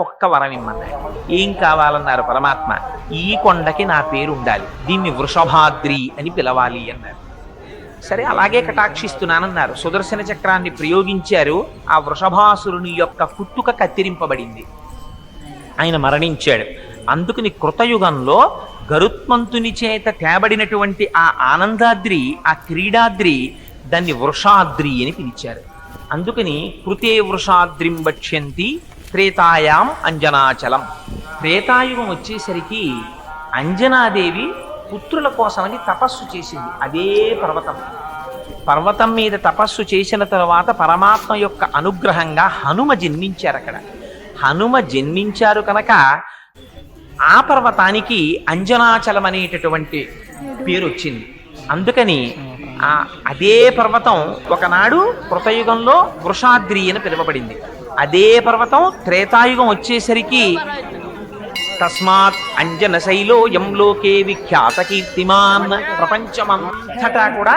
ఒక్క వరం ఇమ్మన్నాడు ఏం కావాలన్నారు పరమాత్మ? ఈ కొండకి నా పేరు ఉండాలి దీన్ని వృషభాద్రి అని పిలవాలి అన్నారు. సరే అలాగే కటాక్షిస్తున్నానన్నారు. సుదర్శన చక్రాన్ని ప్రయోగించారు. ఆ వృషభాసురుని యొక్క కుట్టుక కత్తిరింపబడింది. ఆయన మరణించాడు. అందుకని కృతయుగంలో గరుత్మంతుని చేత తేబడినటువంటి ఆ ఆనందాద్రి ఆ క్రీడాద్రి దాన్ని వృషాద్రి అని పిలిచారు. అందుకని కృతే వృషాద్రిం వక్ష్యంతి త్రేతాయాం అంజనాచలం. త్రేతాయుగం వచ్చేసరికి అంజనాదేవి పుత్రుల కోసమని తపస్సు చేసింది. అదే పర్వతం. పర్వతం మీద తపస్సు చేసిన తర్వాత పరమాత్మ యొక్క అనుగ్రహంగా హనుమ జన్మించారు అక్కడ. హనుమ జన్మించారు కనుక ఆ పర్వతానికి అంజనాచలం అనేటటువంటి పేరు వచ్చింది. అందుకని ఆ అదే పర్వతం ఒకనాడు కృతయుగంలో వృషాద్రి అని పిలువబడింది. అదే పర్వతం త్రేతాయుగం వచ్చేసరికి తస్మాత్ అంజన శైలో యం లోకే విఖ్యాత కీర్తిమాన్. ప్రపంచమంతటా కూడా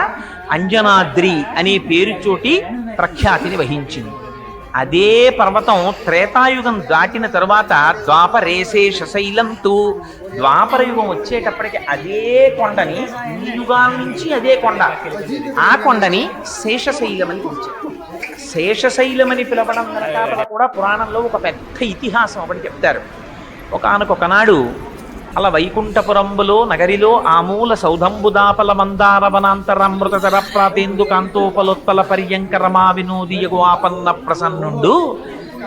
అంజనాద్రి అనే పేరు చోటి ప్రఖ్యాతిని వహించింది. అదే పర్వతం త్రేతాయుగం దాటిన తరువాత ద్వాపరేశేష శైలంతు ద్వాపర యుగం వచ్చేటప్పటికి అదే కొండని ఈ యుగాల నుంచి అదే కొండ. ఆ కొండని శేషశైలం అని పిలిచారు. శేషశైలమని పిలవడం వెనకాల కూడా పురాణంలో ఒక పెద్ద ఇతిహాసం ఒకటి చెప్తారు. ఒకనకొకనాడు అలా వైకుంఠపురంబులో నగరిలో ఆమూల సౌధంబుదాపల మందార వనాంతరామృతర ప్రాతేందు కాంతోపలోత్పల పర్యంకరమా వినోదియగు ఆపన్న ప్రసన్నుండు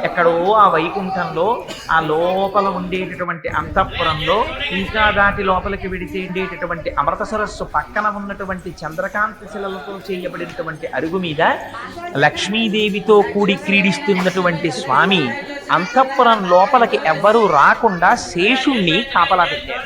ఎక్కడో ఆ వైకుంఠంలో ఆ లోపల ఉండేటటువంటి అంతఃపురంలో ఇంకా దాటి లోపలికి వెడితే ఉండేటటువంటి అమృత సరస్సు పక్కన ఉన్నటువంటి చంద్రకాంత శిలలతో చేయబడినటువంటి అరుగు మీద లక్ష్మీదేవితో కూడి క్రీడిస్తున్నటువంటి స్వామి అంతఃపురం లోపలికి ఎవ్వరూ రాకుండా శేషుణ్ణి కాపలా పెట్టారు.